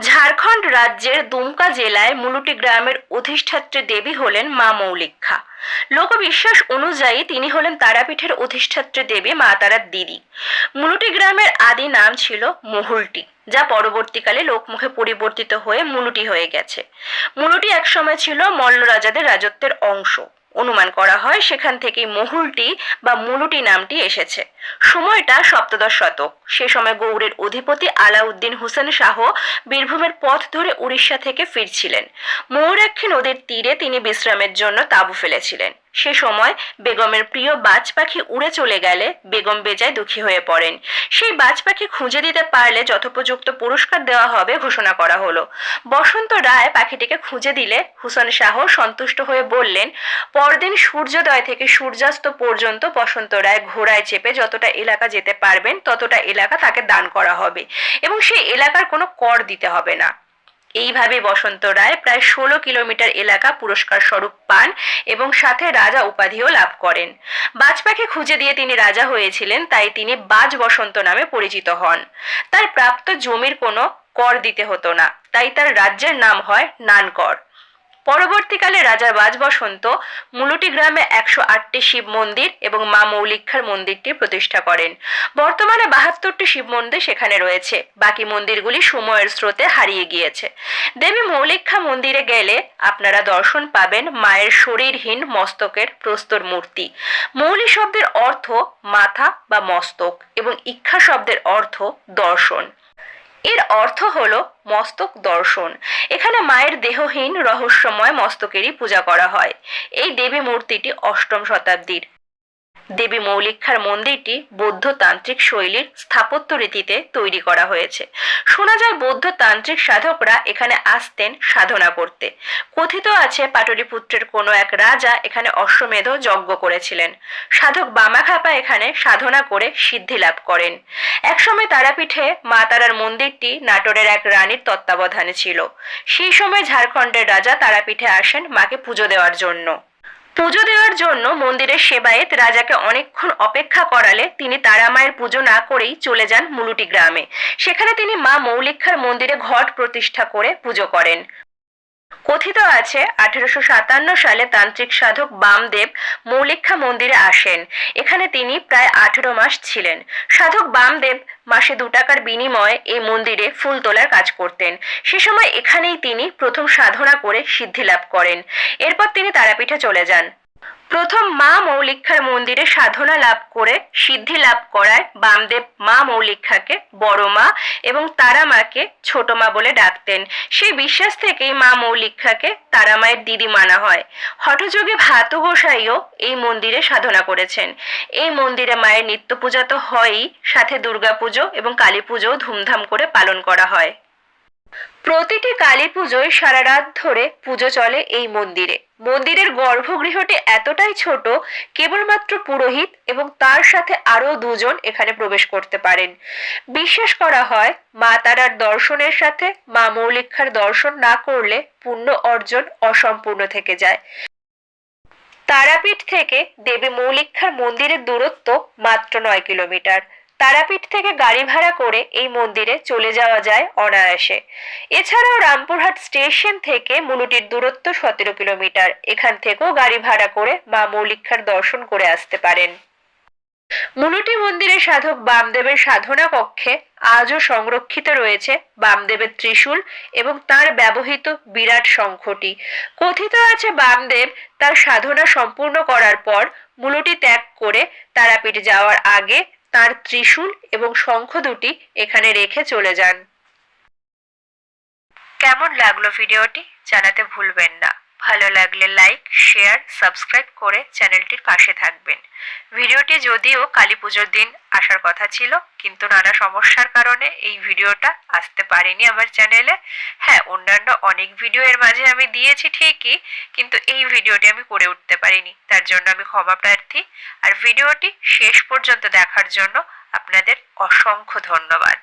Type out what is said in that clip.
ঝাড়খণ্ড রাজ্যের দুমকা জেলায় মুলুটি গ্রামের অধিষ্ঠাত্রী দেবী হলেন মা মৌলিক্ষা। লোকবিশ্বাস অনুযায়ী তিনি হলেন তারাপীঠের অধিষ্ঠাত্রী দেবী মা তারার দিদি। মুলুটি গ্রামের আদি নাম ছিল মহুলটি, যা পরবর্তীকালে লোকমুখে পরিবর্তিত হয়ে মুলুটি হয়ে গেছে। মুলুটি একসময় ছিল মল্ল রাজাদের রাজত্বের অংশ। অনুমান করা হয় সেখান থেকে মহুলটি বা মুলুটি নামটি এসেছে। সময়টা সপ্তদশ শতক। সে সময় গৌড়ের অধিপতি আলাউদ্দিন হুসেন শাহ বীরভূমের পথ ধরে উড়িষ্যা থেকে ফিরছিলেন। ময়ূরাক্ষী নদীর তীরে তিনি বিশ্রামের জন্য তাঁবু ফেলেছিলেন। সে সময় বেগমের প্রিয় বাজ পাখি উড়ে চলে গেলে বেগম বেজায় দুঃখী হয়ে পড়েন। সেই বাজ পাখি খুঁজে দিতে পারলে যথোপযুক্ত পুরস্কার দেওয়া হবে ঘোষণা করা হলো। বসন্ত রায় পাখিটিকে খুঁজে দিলে হুসেন শাহ সন্তুষ্ট হয়ে বললেন, পরদিন সূর্যোদয় থেকে সূর্যাস্ত পর্যন্ত বসন্ত রায় ঘোড়ায় চেপে যতটা এলাকা যেতে পারবেন, ততটা এলাকা তাকে দান করা হবে এবং সেই এলাকার কোনো কর দিতে হবে না। এইভাবে বসন্ত রায় প্রায় ষোলো কিলোমিটার এলাকা পুরস্কার স্বরূপ পান এবং সাথে রাজা উপাধিও লাভ করেন। বাজপাখি খুঁজে দিয়ে তিনি রাজা হয়েছিলেন, তাই তিনি বাজ বসন্ত নামে পরিচিত হন। তার প্রাপ্ত জমির কোনো কর দিতে হতো না, তাই তার রাজ্যের নাম হয় নানকর। পরবর্তীকালে রাজা বাজবসন্ত মুলুটি গ্রামে একশো আটটি শিব মন্দির এবং মা মৌলিক্ষার মন্দিরটি প্রতিষ্ঠা করেন। বর্তমানে বাহাত্তরটি শিব মন্দির সেখানে রয়েছে। বাকি মন্দিরগুলি সময়ের স্রোতে হারিয়ে গিয়েছে। দেবী মৌলিক্ষা মন্দিরে গেলে আপনারা দর্শন পাবেন মায়ের শরীরহীন মস্তকের প্রস্তর মূর্তি। মৌলি শব্দের অর্থ মাথা বা মস্তক এবং ইক্ষা শব্দের অর্থ দর্শন। এর অর্থ হল মস্তক দর্শন। এখানে মায়ের দেহহীন রহস্যময় মস্তকেরই পূজা করা হয়। এই দেবী মূর্তিটি অষ্টম শতাব্দীর। দেবী মৌলিক্ষার মন্দিরটি বৌদ্ধ তান্ত্রিক শৈলীর স্থাপত্য রীতিতে তৈরি করা হয়েছে। শোনা যায় বৌদ্ধ তান্ত্রিক সাধকরা এখানে আসতেন সাধনা করতে। কথিত আছে পাটলিপুত্রের কোনো এক রাজা এখানে অশ্বমেধ যজ্ঞ করেছিলেন। সাধক বামাখাপা এখানে সাধনা করে সিদ্ধি লাভ করেন। একসময় তারাপীঠে মা তারার মন্দিরটি নাটোরের এক রানীর তত্ত্বাবধানে ছিল। সেই সময় ঝাড়খণ্ডের রাজা তারাপীঠে আসেন মাকে পুজো দেওয়ার জন্য। পুজো দেওয়ার জন্য মন্দিরের সেবায়েত রাজাকে অনেকক্ষণ অপেক্ষা করালে তিনি তারা মায়ের পুজো না করেই চলে যান মুলুটি গ্রামে। সেখানে তিনি মা মৌলিক্ষার মন্দিরে ঘট প্রতিষ্ঠা করে পুজো করেন। কথিত আছে, আঠেরোশো সাতান্ন সালে তান্ত্রিক সাধক বামদেব মৌলিক্ষা মন্দিরে আসেন। এখানে তিনি প্রায় আঠেরো মাস ছিলেন। সাধক বামদেব মাসে দু টাকার বিনিময়ে এই মন্দিরে ফুল তোলার কাজ করতেন। সে সময় এখানেই তিনি প্রথম সাধনা করে সিদ্ধি লাভ করেন। এরপর তিনি তারাপীঠে চলে যান। প্রথম মা মৌলিক্ষার মন্দিরে সাধনা লাভ করে সিদ্ধি লাভ করায় বামদেব মা মৌলিক্ষাকে বড় মা এবং তারা মাকে ছোট মা বলে ডাকতেন। সেই বিশ্বাস থেকেই মা মৌলিক্ষাকে তারা মায়ের দিদি মানা হয়। হঠযোগে ভাতু গোসাইও এই মন্দিরে সাধনা করেছেন। এই মন্দিরে মায়ের নিত্য পূজা তো হয়ই, সাথে দুর্গাপুজো এবং কালী পুজোও ধুমধাম করে পালন করা হয়। প্রতিটি কালী পুজোয় সারা রাত ধরে পুজো চলে এই মন্দিরে। মন্দিরের গর্ভগৃহটি এতটাই ছোট, কেবলমাত্র পুরোহিত এবং তার সাথে আরও দুজন এখানে প্রবেশ করতে পারেন। বিশ্বাস করা হয়, মা তারার দর্শনের সাথে মা মৌলিক্ষার দর্শন না করলে পুণ্য অর্জন অসম্পূর্ণ থেকে যায়। তারাপীঠ থেকে দেবী মৌলিক্ষার মন্দিরের দূরত্ব মাত্র নয় কিলোমিটার। তারাপীঠ থেকে গাড়ি ভাড়া করে এই মন্দিরে চলে যাওয়া যায় অনায়াসে। এছাড়াও রামপুরহাট স্টেশন থেকে মুলুটির দূরত্ব সতেরো কিলোমিটার। এখান থেকেও গাড়ি ভাড়া করে মা মৌলিক্ষার দর্শন করে আসতে পারেন। মুলুটি মন্দিরে সাধক বামদেবের সাধনা কক্ষে আজও সংরক্ষিত রয়েছে বামদেবের ত্রিশূল এবং তার ব্যবহৃত বিরাট শঙ্খটি কথিত আছে বামদেব তার সাধনা সম্পূর্ণ করার পর মুলুটি ত্যাগ করে তারাপীঠ যাওয়ার আগে তার ত্রিশূল এবং শঙ্খ দুটি এখানে রেখে চলে যান। কেমন লাগল ভিডিওটি জানাতে ভুলবেন না। ভালো লাগলে লাইক শেয়ার সাবস্ক্রাইব করে চ্যানেলটির পাশে থাকবেন। ভিডিওটি যদিও কালী পুজোর দিন আসার কথা ছিল, কিন্তু নানা সমস্যার কারণে এই ভিডিওটা আসতে পারেনি আমার চ্যানেলে। হ্যাঁ অন্যান্য অনেক ভিডিও এর মাঝে আমি দিয়েছি ঠিকই, কিন্তু এই ভিডিওটি আমি করে উঠতে পারিনি। তার জন্য আমি ক্ষমা প্রার্থী। আর ভিডিওটি শেষ পর্যন্ত দেখার জন্য আপনাদের অসংখ্য ধন্যবাদ।